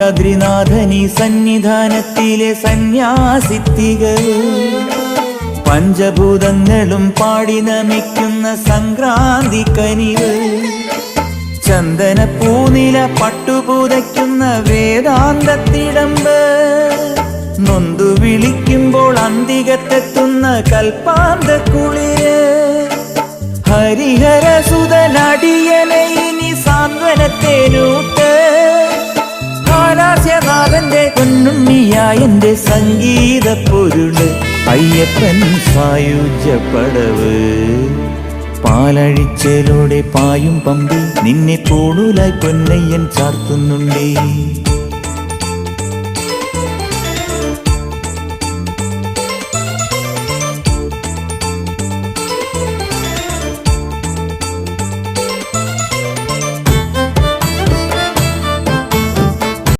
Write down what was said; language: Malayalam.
ദ്രിനാഥനി സന്നിധാനത്തിലെ സന്യാസിത്തികൾ പഞ്ചഭൂതങ്ങളും പാടി നമിക്കുന്ന സംക്രാന്തി കനികൾ ചന്ദന പൂനില പട്ടുപൂതയ്ക്കുന്ന വേദാന്തത്തിടമ്പ് നൊന്തു വിളിക്കുമ്പോൾ അന്തികത്തെത്തുന്ന കൽപ്പാന്ത കുളിര് ഹാലാസ്യനാഥന്റെ പൊന്നുണ്ണിയായന്റെ സംഗീത പൊരുൾ. അയ്യപ്പൻ സായുജ്യപ്പടവ് പാലഴിച്ചലോടെ പായും പമ്പി നിന്നെ തോളൂലായി പൊന്നയ്യൻ ചാർത്തുന്നുണ്ടേ.